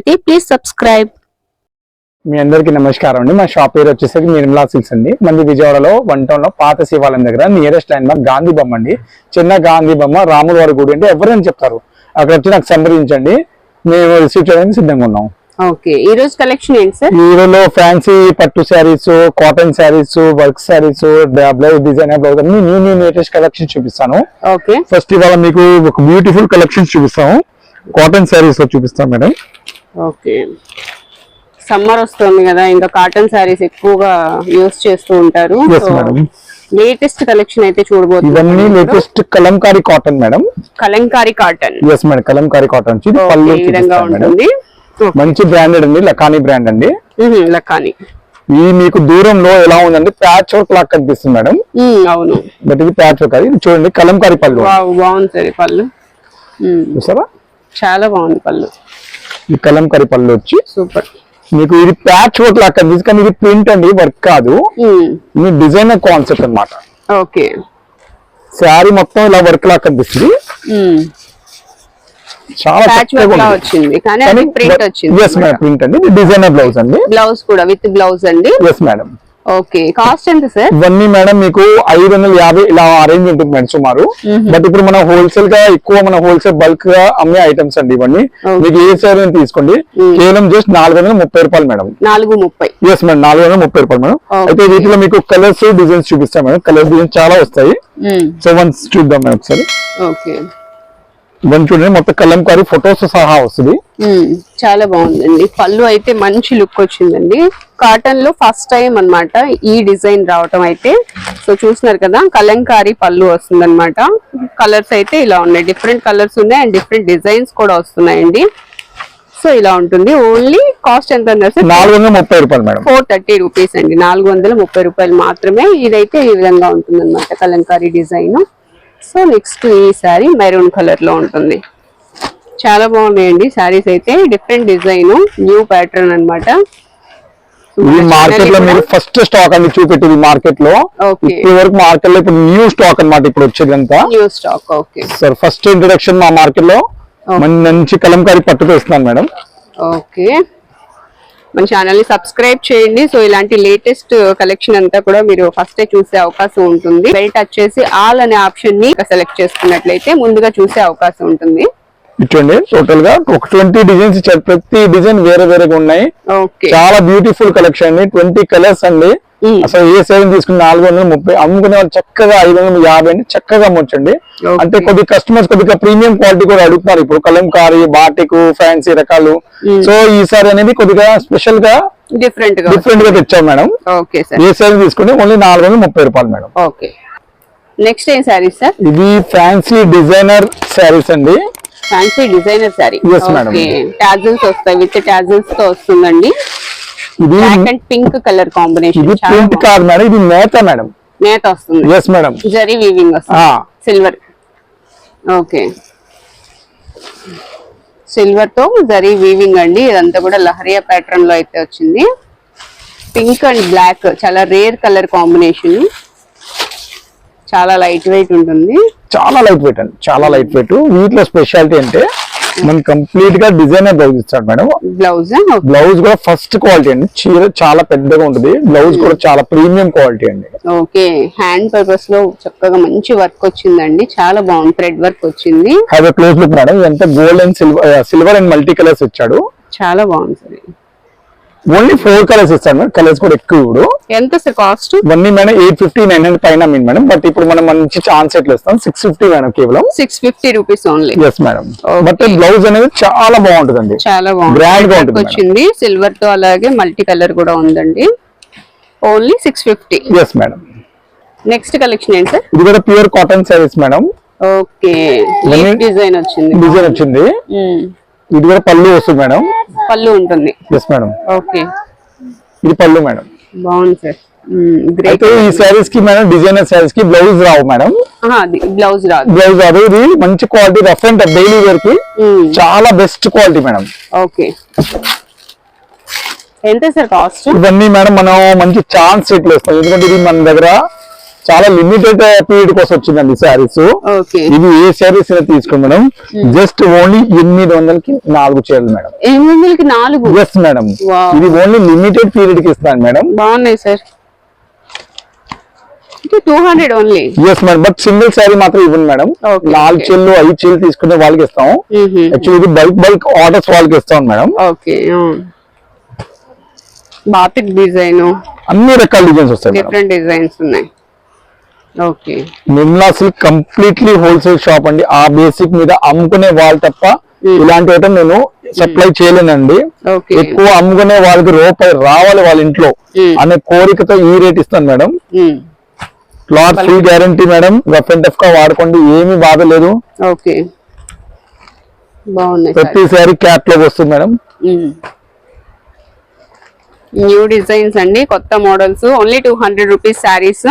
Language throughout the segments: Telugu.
చూస్తున్నట్లయితే ప్లీజ్ సబ్స్క్రైబ్ మీ అందరికీ నమస్కారం అండి. మా షాప్ పేరు వచ్చేసరికి నిర్మలా సిల్క్స్ అండి. మంది విజయవాడలో వన్ టౌన్లో పాత శివాలయం దగ్గర నియరెస్ట్ ల్యాండ్ మార్క్ గాంధీ బొమ్మ అండి. చిన్న గాంధీ బొమ్మ రాముల వారి గుడి అంటే ఎవరైనా చెప్తారు? అక్కడ వచ్చి నాకు సంప్రదించండి. మేము రిసీవ్ చేయడానికి సిద్ధంగా ఉన్నాం. ఓకే ఈ రోజు కలెక్షన్ ఏంటి సార్? ఈరోలో ఫ్యాన్సీ పట్టు saris cotton saris work saris blouse design blouse అన్ని న్యూ న్యూ లేటెస్ట్ కలెక్షన్ చూపిస్తాను. ఓకే ఫస్ట్ ఇవాళ మీకు ఒక బ్యూటిఫుల్ కలెక్షన్స్ చూపిస్తాము కాటన్ శారీస్లో చూపిస్తాం మేడం ఓకే. సమ్మర్ వస్తుంది కదా ఇంకా కాటన్ శారీస్ ఎక్కువగా యూస్ చేస్తూ ఉంటారు. లేటెస్ట్ కలెక్షన్ అయితే ఇవన్నీ చూడబోతున్నాం latest Kalamkari cotton madam Kalamkari cotton yes madam Kalamkari cotton విధంగా ఉంటుంది. మంచి బ్రాండెడ్ అండి లకానీ బ్రాండ్ అండి. మ్మ్, లక్కాని ఈ మీకు దూరంలో ఎలా ఉందంటే ప్యాచ్ వర్క్ లాగా కనిపిస్తుంది మేడం అవును. బట్ ఇది ప్యాచ్ వర్క్ అది. చూడండి కలంకారీ పళ్ళు. బాగుంది పళ్ళు. చూసారా? చాలా బాగుంది పళ్ళు. ఈ కలంకారీ పళ్ళు వచ్చి. సూపర్. మీకు ఇది ప్యాచ్ వర్క్ లాగా కనిపిస్తుంది కానీ ఇది ప్రింట్ అండి వర్క్ కాదు. మ్మ్, ఇది డిజైనర్ కాన్సెప్ట్ అన్నమాట. ఓకే. శారీ మొత్తం ఇలా వర్క్ లాగా కనిపిస్తుంది. చాలా లా వచ్చింది కానీ ప్రింట్ వచ్చింది ఎస్ మేడం ప్రింట్ అండి. డిజైనర్ బ్లౌజ్ అండి. బ్లౌజ్ కూడా విత్ బ్లౌజ్ అండి. ఎస్ మేడం ఓకే కాస్ట్ ఎంత సార్ ఇవన్నీ మేడం మీకు ఐదు వందల యాభై ఇలా అరేంజ్ ఉంటుంది మేడం సుమారు. బట్ ఇప్పుడు మనం హోల్సేల్గా ఎక్కువ మన హోల్సేల్ బల్క్గా అమ్మే ఐటమ్స్ అండి ఇవన్నీ. మీకు ఏ సారీ తీసుకోండి. కేవలం జస్ట్ నాలుగు వందల ముప్పై రూపాయలు మేడం. నాలుగు ముప్పై. ఎస్ మేడం నాలుగు వందల ముప్పై రూపాయలు మేడం. అయితే వీటిలో మీకు కలర్స్ డిజైన్స్ చూపిస్తాం మేడం. కలర్ డిజైన్స్ చాలా వస్తాయి. సో వన్స్ చూద్దాం మేడం ఒకసారి. ఓకే చూడండి మొత్తం కలంకారీ ఫొటోస్ సహా వస్తుంది. చాలా బాగుందండి. పళ్ళు అయితే మంచి లుక్ వచ్చిందండి. కాటన్లో ఫస్ట్ టైం అన్నమాట ఈ డిజైన్ రావటం అయితే. సో చూస్తున్నారు కదా కలంకారీ పళ్ళు వస్తుంది అనమాట కలర్స్ అయితే ఇలా ఉన్నాయి. డిఫరెంట్ కలర్స్ ఉన్నాయి అండ్ డిఫరెంట్ డిజైన్స్ కూడా వస్తున్నాయండి. సో ఇలా ఉంటుంది. ఓన్లీ కాస్ట్ ఎంత ఫోర్ థర్టీ రూపీస్ అండి. నాలుగు వందల ముప్పై రూపాయలు మాత్రమే ఇదైతే ఈ విధంగా ఉంటుంది అనమాట కలంకారీ డిజైన్ సో నెక్స్ట్ ఈ సారీ మెరూన్ కలర్లో ఉంటుంది. చాలా బాగున్నాయండి. సారీస్ అయితే డిఫరెంట్ డిజైన్ న్యూ ప్యాటర్న్ అన్నమాట. ఇది మార్కెట్లో మీరు ఫస్ట్ స్టాక్ అండి చూపెట్టింది మార్కెట్లో. ఇప్పటి వరకు మార్కెట్లో ఇప్పుడు న్యూ స్టాక్ అన్నమాట ఇప్పుడు stock okay sir first introduction మా మార్కెట్లో. మంచి కలంకారీ పట్టుతో ఇస్తున్నాను మేడం. ఓకే మన ఛానల్ని సబ్స్క్రైబ్ చేయండి. సో ఇలాంటి లేటెస్ట్ కలెక్షన్ అంతా కూడా మీరు ఫస్ట్ చూసే అవకాశం ఉంటుంది. బెల్ట్ వచ్చేసి ఆల్ అనే ఆప్షన్ని సెలెక్ట్ చేసుకున్నట్లయితే ముందుగా చూసే అవకాశం ఉంటుంది. ఇచ్చండి. టోటల్గా ఒక ట్వంటీ డిజైన్స్ ఇచ్చారు. ప్రతి డిజైన్ వేరే వేరేగా ఉన్నాయి. ఓకే చాలా బ్యూటిఫుల్ కలెక్షన్ అండి. ట్వంటీ కలర్స్ అండి. Mm. అసలు ఏ సేవన్ తీసుకుని నాలుగు వందల ముప్పై అమ్ముకునే వాళ్ళు చక్కగా ఐదు వందల యాభై అండి. చక్కగా అమ్మొచ్చండి. అంటే కొద్ది కస్టమర్స్ కొద్దిగా ప్రీమియం క్వాలిటీ కూడా అడుగుతున్నారు. ఇప్పుడు కలంకారీ బాటిక్ ఫ్యాన్సీ రకాలు. సో ఈసారి అనేది కొద్దిగా స్పెషల్గా డిఫరెంట్గా డిఫరెంట్గా తెచ్చాం మేడం. ఓకే సార్ ఏ సేవన్ తీసుకుంటే ఓన్లీ నాలుగు వందల ముప్పై రూపాయలు మేడం. ఓకే నెక్స్ట్ ఏం శారీ సార్ ఇది ఫ్యాన్సీ డిజైనర్ శారీస్ అండి. Fancy designer. ఓకే టాజిల్స్ వస్తాయి విత్ టాజిల్స్తో వస్తుందండి. ఇది అండ్ పింక్ కలర్ కాంబినేషన్ ఇది. కాదు మేడం ఇది నేత మేడం నేత వస్తుంది. ఎస్ మేడం జరీ వీవింగ్ వస్తుంది. సిల్వర్ ఓకే సిల్వర్తో జరీ వీవింగ్ అండి. ఇదంతా కూడా లహరియా ప్యాటర్న్లో అయితే వచ్చింది. పింక్ అండ్ బ్లాక్ చాలా రేర్ కలర్ కాంబినేషన్ చాలా లైట్ వెయిట్ ఉంటుంది. చాలా లైట్ వెయిట్ అండి చాలా లైట్ వెయిట్ వీటిలో స్పెషాలిటీ అంటే మనకి కంప్లీట్గా డిజైనర్ బ్లౌజ్ ఇస్తాడు మేడం. బ్లౌజ్ బ్లౌజ్ కూడా ఫస్ట్ క్వాలిటీ అండి. చీర చాలా పెద్దగా ఉంటుంది. బ్లౌజ్ కూడా చాలా ప్రీమియం క్వాలిటీ అండి. ఓకే హ్యాండ్ పర్పస్లో చక్కగా మంచి వర్క్ వచ్చిందండి. చాలా బాగుంది. థ్రెడ్ వర్క్ వచ్చింది. A close look madam. ఎంత gold and silver silver and multi colours ఇచ్చాడు. చాలా బాగుంది. ఓన్లీ ఫోర్ కలర్స్ ఇస్తాడు మేడం. కలర్స్ కూడా ఎక్కువ ఇప్పుడు ఎంత సార్ కాస్ట్? ఇవన్నీ madam eight fifty nine hundred పైన మీన్ మేడం. బట్ ఇప్పుడు మనం మంచి ఛాన్స్ ఎట్లా ఇస్తాం. సిక్స్ ఫిఫ్టీ మేడం కేవలం. Six fifty rupees only yes madam. But blouse అనేది చాలా బాగుంటుందండి. చాలా బాగుంది Grand గా ఉంటుంది వచ్చింది. సిల్వర్తో అలాగే మల్టీ కలర్ కూడా ఉందండి. Only six fifty yes madam next collection ఏంటి సార్? ఇది కూడా pure cotton saris madam okay design వచ్చింది. డిజైన్ వచ్చింది. మ్మ్. ఇది కూడా పళ్ళు వస్తుంది మేడం పళ్ళు ఉంటుంది. ఎస్ మేడం ఓకే ఇది పళ్ళు మేడం బాగుంది సార్ గ్రేట్ అయితే ఈ శారీస్కి మేడం డిజైనర్ శారీస్కి బ్లౌజ్ రావు మేడం బ్లౌజ్ రాదు. బ్లౌజ్ రాదు. ఇది మంచి క్వాలిటీ రఫ్ అండ్ డైలీ వేర్కి మ్మ్. చాలా బెస్ట్ క్వాలిటీ మేడం ఓకే ఎంత సార్ కాస్ట్ ఇవన్నీ మేడం మనం మంచి ఛాన్స్ సెట్లు వేస్తాం ఎందుకంటే ఇది మన దగ్గర చాలా లిమిటెడ్ పీరియడ్ కోసం వచ్చిందండి శారీస్ ఓకే ఇది ఏ శారీస్ తీసుకోండి మేడం. జస్ట్ ఓన్లీ ఎనిమిది వందలకి నాలుగు చీరలు మేడం. ఎనిమిది వందలకి నాలుగు? Yes madam. ఇది ఓన్లీ లిమిటెడ్ పీరియడ్కి ఇస్తాను మేడం. బాగున్నాయి sir two hundred only yes madam but single sari మాత్రం ఇవ్వండి మేడం. నాలుగు. చీరలు ఐదు చీరలు తీసుకునే వాళ్ళకి ఇస్తాం. యాక్చువల్లీ ఇది బల్క్ బల్క్ ఆర్డర్స్ వాళ్ళకి ఇస్తాం మేడం. ఓకే బాతిక్ డిజైన్ అన్ని రకాల డిజైన్స్ వస్తాయి డిఫరెంట్ డిజైన్స్ ఉన్నాయి. Okay. Nirmala silk completely wholesale shop అండి. ఆ బేసిక్ మీద అమ్ముకునే వాళ్ళు తప్ప ఇలాంటి ఐటమ్ నేను సప్లై చేయలేనండి. ఓకే. ఎక్కువ అమ్ముకునే వాళ్ళకి రూపాయి రావాలి వాళ్ళ ఇంట్లో Mm. అనే కోరికతో ఈ రేట్ ఇస్తాను madam. Cloth free guarantee madam. Rough and టఫ్గా వాడుకోండి. ఏమీ బాధ లేదు. ఓకే. బాగున్నాయి సార్. ప్రతి సారీ క్యాట్లో వస్తుంది మేడం. న్యూ డిజైన్స్ అండి. కొత్త models only two hundred rupees saris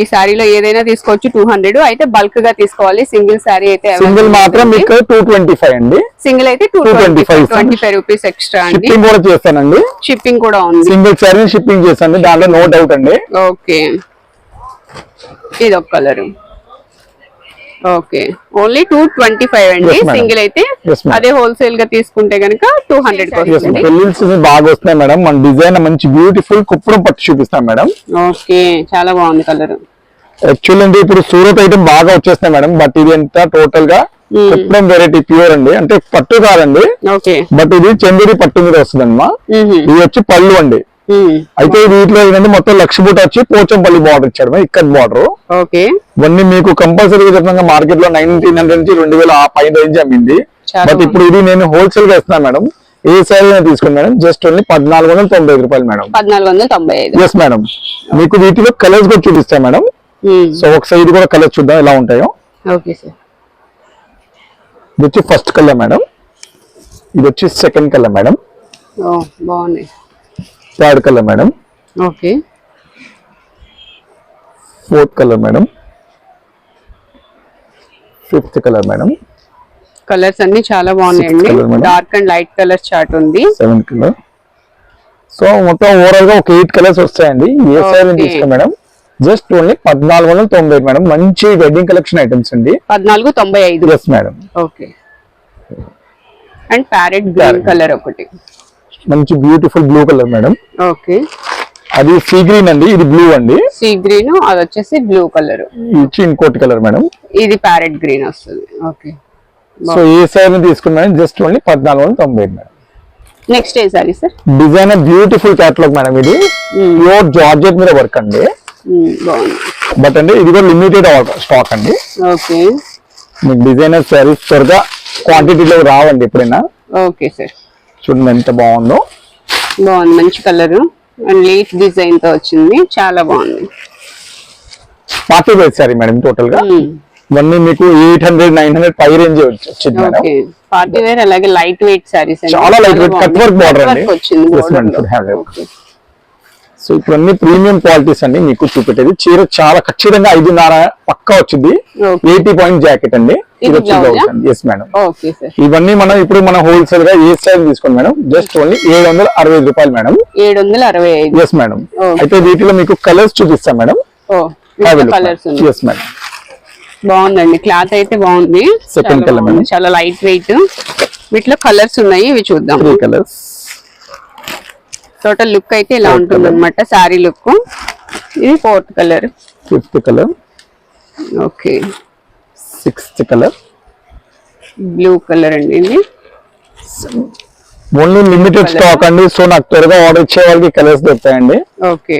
ఈ శారీలో ఏదైనా తీసుకోవచ్చు టూ హండ్రెడ్. అయితే బల్క్గా తీసుకోవాలి. సింగిల్ శారీ అయితే సింగిల్ మాత్రం మీకు టూ ట్వంటీ ఫైవ్ అండి. సింగిల్ అయితే two 225 twenty five. Twenty five rupees extra అండి. షిప్పింగ్ కూడా చేస్తానండి. షిప్పింగ్ కూడా ఉంది. సింగిల్ సారీ షిప్పింగ్ చేస్తాను. దాంట్లో నో డౌట్ అండి. ఓకే ఇది ఒక colour okay. Only two twenty five అండి. సింగిల్ అయితే. అదే హోల్సేల్గా తీసుకుంటే గనుక టూ హండ్రెడ్ బాగా వస్తున్నాయి మేడం మన డిజైన్ మంచి బ్యూటిఫుల్ కుప్పడం పట్టు చూపిస్తాం మేడం ఓకే. చాలా బాగుంది కలర్ యాక్చువల్ అంటే ఇప్పుడు సూరత్ ఐటమ్ బాగా వచ్చేస్తున్నాయి మేడం బట్ ఇది ఎంత టోటల్గా? Hmm. కుప్పడం వెరైటీ ప్యూర్ అండి. అంటే పట్టు కాదండి. ఓకే. బట్ ఇది చందేరి పట్టు మీద వస్తుంది అమ్మా ఇది వచ్చి పళ్ళు అండి. అయితే వీటిలో ఏంటంటే మొత్తం లక్ష బూట వచ్చి పోచంపల్లి బార్డర్ ఇచ్చాడు ఇక్కడ బార్డర్ ఓకే. ఇవన్నీ మీకు కంపల్సరీగా చెప్పిన మార్కెట్లో నైన్టీన్ హండ్రెడ్ నుంచి రెండు వేల ఆ పై రేంజ్ అమ్మింది బట్ ఇప్పుడు ఇది నేను హోల్సేల్గా ఇస్తున్నాను మేడం. ఏ సైజ్ తీసుకోండి మేడం. జస్ట్ ఓన్లీ పద్నాలుగు వందల తొంభై ఐదు రూపాయలు మేడం. పద్నాలుగు వందల తొంభై ఐదు. ఎస్ మేడం మీకు వీటిలో కలర్స్ కూడా చూపిస్తాను మేడం. సో ఒకసారి ఇది కూడా కలర్ చూద్దాం ఎలా ఉంటాయో. ఓకే సార్ ఇది వచ్చి ఫస్ట్ కలర్ మేడం ఇది వచ్చి సెకండ్ కలర్ మేడం బాగున్నాయి. Third colour madam okay fourth colour madam fifth colour madam colours అన్ని చాలా బాగున్నాయండి. Dark and light colour chart ఉంది. సెవెంత్ కలర్ సో మొత్తం ఓవరాల్గా ఒక ఎయిట్ కలర్స్ వస్తాయండి. ఏ సైజ్ Okay. తీసుకో మేడం జస్ట్ ఓన్లీ పద్నాలుగు వందల తొంభై ఐదు మేడం మంచి వెడ్డింగ్ కలెక్షన్ ఐటమ్స్ అండి. పద్నాలుగు తొంభై ఐదు. Yes madam okay and parrot Parrot. Colour ఒకటి. మంచి beautiful blue colour madam. Okay. అది సీ గ్రీన్ అండి ఇది బ్లూ అండి. సీ గ్రీన్ అది వచ్చేసి బ్లూ కలర్. ఇది వచ్చి ఇంకోటి కలర్ మేడం. ఇది ప్యారెట్ గ్రీన్ వస్తుంది. ఓకే. సో ఏ సైజ్ తీసుకున్న జస్ట్ ఓన్లీ పద్నాలుగు వందల తొంభై ఐదు మేడం. నెక్స్ట్ ఏ sari sir? Design beautiful catalogue madam ఇది. ప్యూర్ జార్జెట్ మీద వర్క్ అండి. బట్ అండి ఇది కూడా లిమిటెడ్ స్టాక్ అండి. ఓకే. మీకు డిజైనర్ శారీస్ త్వరగా క్వాంటిటీలో రావండి ఎప్పుడైనా. Okay sir. చూడండి ఎంత బాగుందో. బాగుంది మంచి కలర్. అండ్ లేట్ డిజైన్తో వచ్చింది చాలా బాగుంది. పార్టీ వేర్ శారీ మేడం టోటల్గా? ఇవన్నీ మీకు ఎయిట్ హండ్రెడ్ నైన్ హండ్రెడ్ పై రేంజ్ వచ్చింది మేడం. పార్టీ వేర్ అలాగే లైట్ వెయిట్ సారీస్ చాలా weight, cut work border అండి. వచ్చింది సో ఇప్పుడు అన్ని ప్రీమియం క్వాలిటీస్ అండి మీకు చూపెట్టేది. చీర చాలా ఖచ్చితంగా ఐదున్నర పక్కా వచ్చింది. ఎయిటీ పాయింట్ జాకెట్ అండి. ఇది వచ్చి ఎస్ మేడం ఇవన్నీ మనం ఇప్పుడు మనం హోల్సేల్గా ఏ సైజ్ తీసుకోండి మేడం జస్ట్ ఓన్లీ ఏడు వందల అరవై ఐదు రూపాయలు మేడం ఏడు వందల అరవై ఐదు. Yes madam. అయితే వీటిలో మీకు కలర్స్ చూపిస్తాం మేడం ఎస్ మేడం బాగుందండి. క్లాత్ అయితే బాగుంది. బాగుంది. madam. చాలా లైట్ వెయిట్ వీటిలో కలర్స్ ఉన్నాయి. ఇవి చూద్దాం. కలర్స్ టోటల్ లుక్ అయితే ఇలా ఉంటుంది. అనమాట శారీ లుక్. ఇది fourth colour. Fifth colour. Okay. Sixth colour. Blue colour అండి ఇది. Only limited. స్టాక్ అండి సో నాకు త్వరగా ఆర్డర్ ఇచ్చే వాళ్ళకి కలర్స్ దొరుకుతాయండి. ఓకే.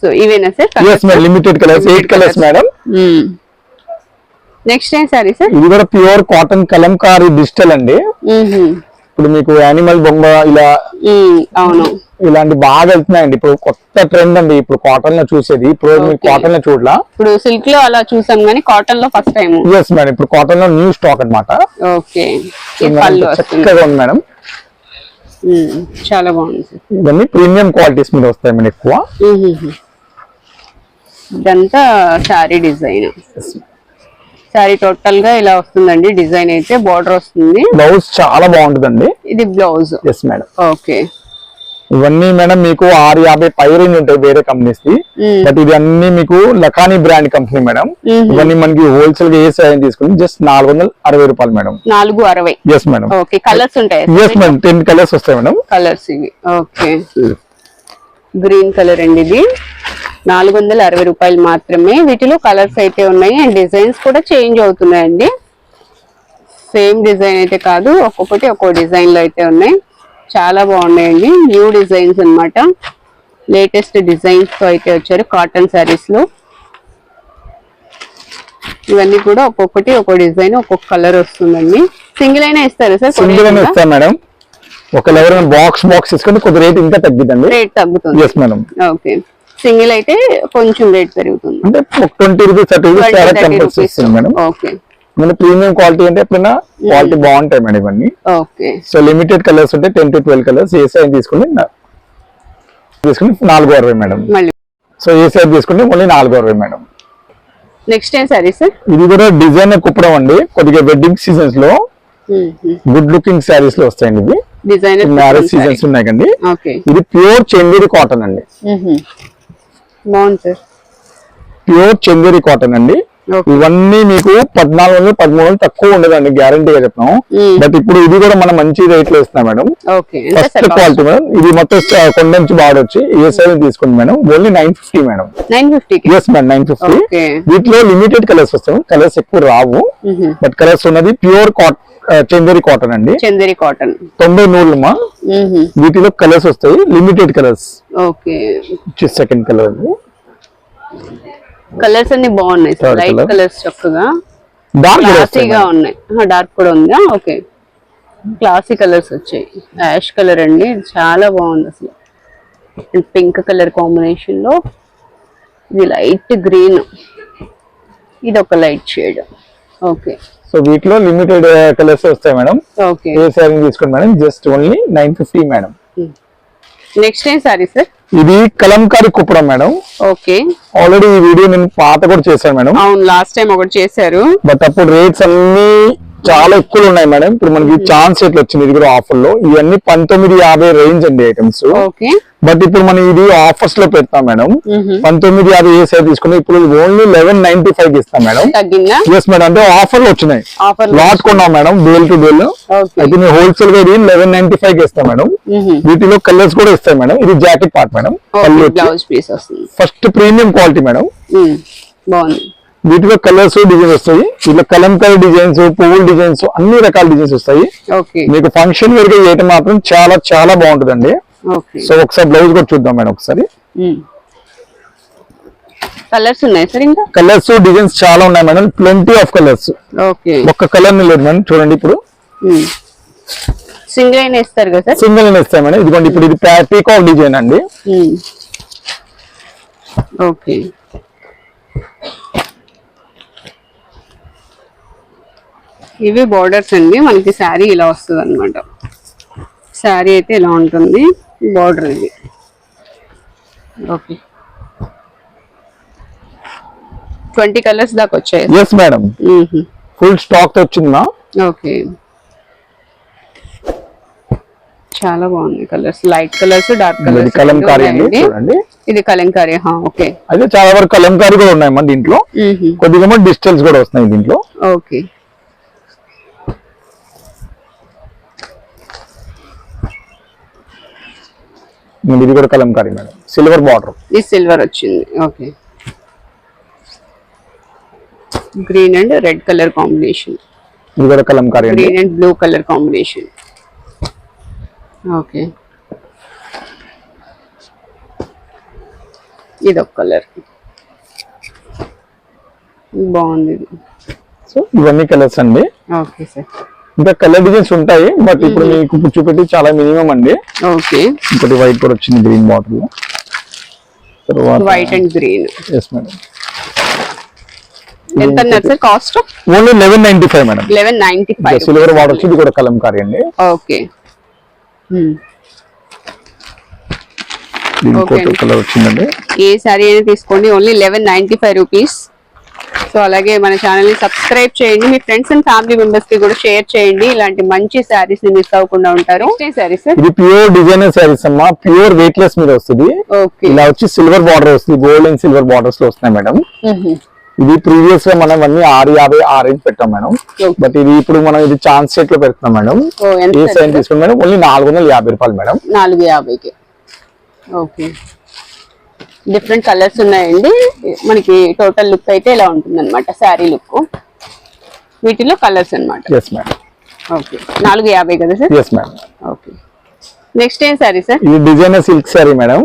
సో ఇవేనా sir? Yes madam limited colours eight colours madam next ఏం సారీ సార్? ఇది కూడా ప్యూర్ కాటన్ కలంకారీ డిజిటల్ అండి. ఇప్పుడు మీకు యానిమల్ బొమ్మ ఇలా అవును. ఇలాంటి బాగా వెళ్తున్నాయండి. ఇప్పుడు కొత్త ట్రెండ్ అండి ఇప్పుడు కాటన్లో చూసేది. ఇప్పుడు. కాటన్లో చూడలా? ఇప్పుడు సిల్క్లో అలా చూసాం కానీ కాటన్లో ఫస్ట్ టైం ఎస్ మేడం ఇప్పుడు కాటన్లో న్యూ స్టాక్ అన్నమాట ఓకే చక్కగా ఉంది మేడం ఉమ్, చాలా బాగుంది ఇవన్నీ ప్రీమియం క్వాలిటీస్ మీద వస్తాయి మేడం ఎక్కువ. మ్మ్. ఇదంతా శారీ డిజైన్ శారీ టోటల్గా ఇలా వస్తుందండి. డిజైన్ అయితే బార్డర్ వస్తుంది. బ్లౌజ్ చాలా బాగుంటుందండి. ఇది బ్లౌజ్. Yes madam okay. ఇవన్నీ మేడం మీకు ఆరు యాభై పై రేంజ్ ఉంటాయి వేరే కంపెనీస్ మ్మ్. బట్ ఇది అన్ని మీకు లకానీ బ్రాండ్ కంపెనీ మేడం. ఇవన్నీ మనకి హోల్సేల్గా ఏ సాయం తీసుకుని జస్ట్ నాలుగు వందల అరవై రూపాయలు మేడం నాలుగు అరవై. Yes madam okay. కలర్స్ ఉంటాయి? ఎస్ మేడం టెన్ కలర్స్ వస్తాయి మేడం కలర్స్ ఇవి. ఓకే. గ్రీన్ కలర్ అండి ఇది. నాలుగు వందల అరవై రూపాయలు మాత్రమే. వీటిలో కలర్స్ అయితే ఉన్నాయి. అండ్ డిజైన్స్ కూడా చేంజ్ అవుతున్నాయండి. సేమ్ డిజైన్ అయితే కాదు. ఒక్కొక్కటి ఒక్కో డిజైన్లో అయితే ఉన్నాయి. చాలా బాగున్నాయండి. న్యూ డిజైన్స్ అన్నమాట. లేటెస్ట్ డిజైన్స్తో అయితే వచ్చారు కాటన్ శారీస్లో ఇవన్నీ కూడా ఒక్కొక్కటి ఒక్కో డిజైన్ ఒక్కొక్క కలర్ వస్తుందండి. సింగిల్ అయినా ఇస్తారు సార్? సింగిల్ అని ఇస్తాం మేడం. ఎవరైనా బాక్స్ బాక్స్ తీసుకుంటే కొద్ది రేట్ ఇంకా తగ్గిద్దండి రేట్ తగ్గుతుంది. ఓకే. సింగిల్ అయితే కొంచెం రేట్ పెరుగుతుంది. అంటే ట్వంటీ రూపీస్ థర్టీ రూపీస్. ఇస్తుంది మేడం. ఓకే. మన ప్రీమియం క్వాలిటీ అంటే ఎప్పుడైనా క్వాలిటీ బాగుంటాయి మేడం ఇవన్నీ. ఓకే. సో లిమిటెడ్ కలర్స్ ఉంటాయి టెన్ టు ట్వెల్వ్ కలర్స్ ఏ సైజ్ తీసుకుని తీసుకుని నాలుగు అరవై మేడం. మళ్ళీ. సో ఏ సైజ్ తీసుకుంటే ఓన్లీ నాలుగు అరవై మేడం. నెక్స్ట్ ఏం సారీ సార్ ఇది కూడా డిజైన్ కుప్పడం అండి. కొద్దిగా వెడ్డింగ్ సీజన్స్లో గుడ్ లుకింగ్ శారీస్లో వస్తాయండి డిజైనర్ మ్యారేజ్ సీజన్స్ ఉన్నాయి కండి ఓకే ఇది ప్యూర్ చందేరి కాటన్ అండి. బాగుంది సార్. ప్యూర్ చందేరి కాటన్ అండి. ఇవన్నీ మీకు పద్నాలుగు వందలు పదమూడు వందలు తక్కువ ఉండదండి గ్యారంటీగా చెప్తాం. బట్ ఇప్పుడు ఇది కూడా మనం మంచి రేట్లో ఇస్తున్నాం మేడం. First quality madam. ఇది మొత్తం కొండ నుంచి బాగా వచ్చి ఏ సైజ్ తీసుకోండి madam. Only nine fifty madam. Nine ఫిఫ్టీకి ఎస్ మేడం నైన్ ఫిఫ్టీ వీటిలో లిమిటెడ్ కలర్స్ వస్తాయి. కలర్స్ ఎక్కువ రావు. బట్ కలర్స్ ఉన్నది ప్యూర్ కాటన్ చందేరి కాటన్ అండి. చందేరి కాటన్ తొంభై నూరులమా వీటిలో కలర్స్ వస్తాయి. Limited colours. Okay. Second colour colours అన్ని బాగున్నాయి లైట్. కలర్స్ చక్కగా. డార్క్ క్లాసీగా ఉన్నాయి. డార్క్ కూడా ఉందా? ఓకే. క్లాసీ కలర్స్ వచ్చాయి. యాష్ కలర్ అండి. చాలా బాగుంది అసలు. పింక్ కలర్ కాంబినేషన్లో ఇది లైట్ గ్రీన్ ఇది ఒక లైట్ షేడ్ ఓకే. సో వీటిలో లిమిటెడ్ కలర్స్ వస్తాయి మేడం. ఓకే ఏ సారీ తీసుకోండి madam? Just only nine fifty madam. Next ఏం సారీ సార్ ఇది Kalamkari Kuppadam madam. Okay already ఈ వీడియో నేను పాత కూడా చేశాను మేడం. అవును లాస్ట్ టైం ఒకటి చేశారు. బట్ అప్పుడు రేట్స్ అన్ని చాలా ఎక్కువ ఉన్నాయి మేడం. ఇప్పుడు మనకి ఛాన్స్ ఎట్లా వచ్చింది ఇది కూడా ఆఫర్లో. ఇవన్నీ పంతొమ్మిది యాభై రేంజ్ అండి ఐటమ్స్ ఓకే బట్ ఇప్పుడు మనం ఇది ఆఫర్స్లో పెడతాం మేడం. పంతొమ్మిది యాభై ఏ సైజ్ తీసుకుని ఇప్పుడు ఓన్లీ లెవెన్ నైన్టీ ఫైవ్ ఇస్తాం మేడం. ఎస్ మేడం అంటే ఆఫర్లో వచ్చినాయి. లాట్ కొన్నాం మేడం డేల్ టు డేల్ అయితే మేము హోల్సేల్గా ఇది లెవెన్ నైన్టీ ఫైవ్ ఇస్తాం మేడం. వీటిలో కలర్స్ కూడా ఇస్తాయి మేడం. ఇది jacket part madam. First premium quality madam. బాగుంది. వీటిలో కలర్స్ డిజైన్స్ వస్తాయి. ఇట్లా కలంకారీ డిజైన్స్ పువ్వుల డిజైన్స్ అన్ని రకాల డిజైన్స్ వస్తాయి. మీకు ఫంక్షన్ వేర్గా చేయటం మాత్రం చాలా చాలా బాగుంటుందండి. ఓకే సో ఒకసారి బ్లౌజ్ కూడా చూద్దాం మేడం ఒకసారి. కలర్స్ ఉన్నాయి సార్ ఇంకా? కలర్స్ డిజైన్స్ చాలా ఉన్నాయి madam. Plenty of colours okay. ఒక్క కలర్ లేదు మేడం. చూడండి ఇప్పుడు. సింగిల్ అయినా ఇస్తారు కదా సార్? సింగిల్ ఇస్తాయి మేడం. ఇదిగోండి ఇప్పుడు ఇది పీకాక్ డిజైన్ అండి. ఓకే. ఇవి బోర్డర్స్ అండి. మనకి శారీ ఇలా వస్తుంది అనమాట శారీ అయితే ఇలా ఉంటుంది. బార్డర్ ఇది. ఓకే. ట్వంటీ కలర్స్ దాకా వచ్చాయి. Yes madam. ఫుల్ స్టాక్తో వచ్చిందా? ఓకే. చాలా బాగుంది colours. Light colours dark colours Kalamkari అండి చూడండి. ఇది కలంకారీ హా ఓకే. అయితే చాలా వరకు కలంకారీ కూడా ఉన్నాయమ్మా దీంట్లో. మ్మ్హ. కొద్దిగా డిజిటల్స్ కూడా వస్తున్నాయి దీంట్లో. ఓకే. ఇది కూడా కలంకారీ మేడం. సిల్వర్ బార్డర్ ఇది సిల్వర్ వచ్చింది. Okay green and red colour combination ఇది కూడా Kalamkari green and. Blue colour combination okay ఇది ఒక కలర్ బాగుంది సో ఇవన్నీ కలర్స్ అండి. ఓకే సార్ ఇంకా కలర్ డిజైన్స్ ఉంటాయి బట్ ఇప్పుడు మీకు ఇప్పుడు చూపెట్టి చాలా మినిమం అండి. ఓకే ఇంకోటి వైట్ కూడా వచ్చింది గ్రీన్ బాటిల్ తర్వాత white and green yes madam ఎంత అన్నారు sir cost only eleven ninety five madam eleven ninety five silver water వచ్చి ఇది కూడా కలంకారీ అండి. Okay Hmm. కలర్ వచ్చిందండి. ఏ సారీ అయినా తీసుకోండి. Only eleven ninety five rupees so అలాగే మన ఛానల్ని సబ్స్క్రైబ్ చేయండి. మీ ఫ్రెండ్స్ అండ్ ఫ్యామిలీ మెంబర్స్కి కూడా షేర్ చేయండి. ఇలాంటి మంచి శారీస్ని మిస్ అవ్వకుండా ఉంటారు. సారీ సార్ ఇది ప్యూర్ డిజైనర్ శారీస్ అమ్మా. ప్యూర్ వెయిట్ లెస్ మీద వస్తుంది. ఓకే ఇలా వచ్చి సిల్వర్ బార్డర్ వస్తుంది. గోల్డ్ అండ్ సిల్వర్ బార్డర్స్లో వస్తున్నాయి మేడం. ఇది ప్రీవియస్గా మనం అన్ని ఆరు యాభై ఆరేంజ్ పెట్టాం మేడం. బట్ ఇది ఇప్పుడు మనం ఇది ఛాన్స్ సెట్లో పెడుతున్నాం మేడం. ఏ సైన్ తీసుకుని మేడం? ఓన్లీ నాలుగు వందల యాభై రూపాయలు మేడం. నాలుగు యాభైకి. ఓకే. డిఫరెంట్ కలర్స్ ఉన్నాయండి. మనకి టోటల్ లుక్ అయితే ఇలా ఉంటుంది అనమాట శారీ లుక్. వీటిలో కలర్స్ మేడం ఓకే. నాలుగు యాభై కదా సార్? ఓకే. నెక్స్ట్ ఏం శారీ సార్? ఇది designer silk sari madam.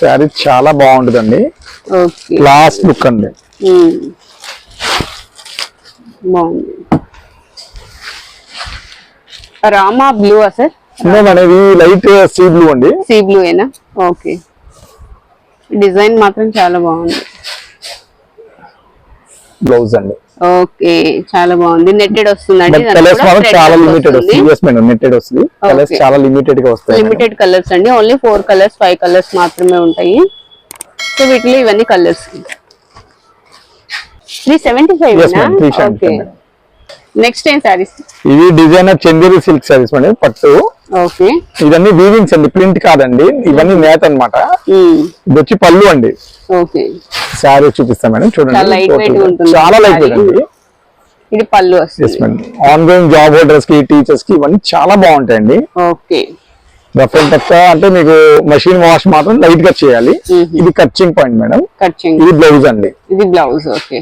Sari చాలా బాగుంటుందండి. ఓకే. క్లాస్ లుక్ అండి. బాగుంది. Rama blue sir? మేడం ఇది లైట్ సీ బ్లూ అండి. సీ బ్లూ ఏనా ఓకే. డిజైన్ మాత్రం చాలా బాగుంది. బ్లౌజ్ అండి. ఓకే చాలా బాగుంది. నెట్టెడ్ వస్తుందండి. చాలా లిమిటెడ్ వస్తుంది. నెట్టెడ్ వస్తుంది. కలర్స్. చాలా లిమిటెడ్గా వస్తాయి. లిమిటెడ్ కలర్స్ అండి. Only four colours five colours మాత్రమే ఉంటాయి. సో వీటిలో ఇవన్నీ colours three seventy five Yes, ma'am. 375 okay madam. Next ఏం సారీస్ ఇది designer Chanderi silk saris madam పట్టు. ఓకే. ఇవన్నీ వీవింగ్స్ అండి ప్రింట్ కాదండి ఇవన్నీ నేత అన్నమాట. ఇది వచ్చి పళ్ళు అండి. ఓకే. శారీ చూపిస్తాం మేడం చూడండి. చాలా లైట్ వెయిట్. అండి. ఇది పళ్ళు ఆన్ గోయింగ్ జాబ్ హోల్డర్స్కి టీచర్స్కి ఇవన్నీ చాలా బాగుంటాయండి. ఓకే. రఫ్ అండ్ టఫ్ అంటే మీకు మషిన్ వాష్ మాత్రం లైట్గా చేయాలి ఇది కచ్చింగ్ పాయింట్ మేడం ఇది బ్లౌజ్ అండి. ఇది బ్లౌజ్ ఓకే.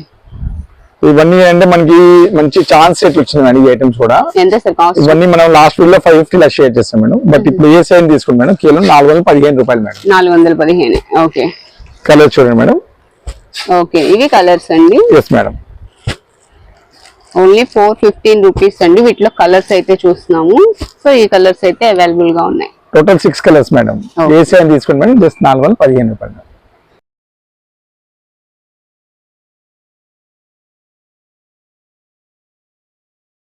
ఇవన్నీ అంటే మనకి మంచి ఛాన్స్ సెట్ వచ్చింది మేడం ఈ ఐటమ్స్ కూడా. ఇవన్నీ మనం లాస్ట్ వీక్లో ఫైవ్ ఫిఫ్టీ లా షేర్ చేస్తాం మేడం బట్ ఇప్పుడు ఏ సైన్ తీసుకుంటాం మేడం కేవలం నాలుగు వందల పదిహేను రూపాయలు మేడం నాలుగు వందల పదిహేను. ఓకే కలర్ చూడండి మేడం ఓకే ఇవి కలర్స్ అండి? Yes madam only four fifteen rupees అండి. వీటిలో కలర్స్ అయితే చూస్తున్నాము. సో ఈ కలర్స్ అయితే అవైలబుల్గా ఉన్నాయి. Total six colours madam. ఏ సైన్ తీసుకుంటే మేడం జస్ట్ నాలుగు వందల పదిహేను రూపాయలు.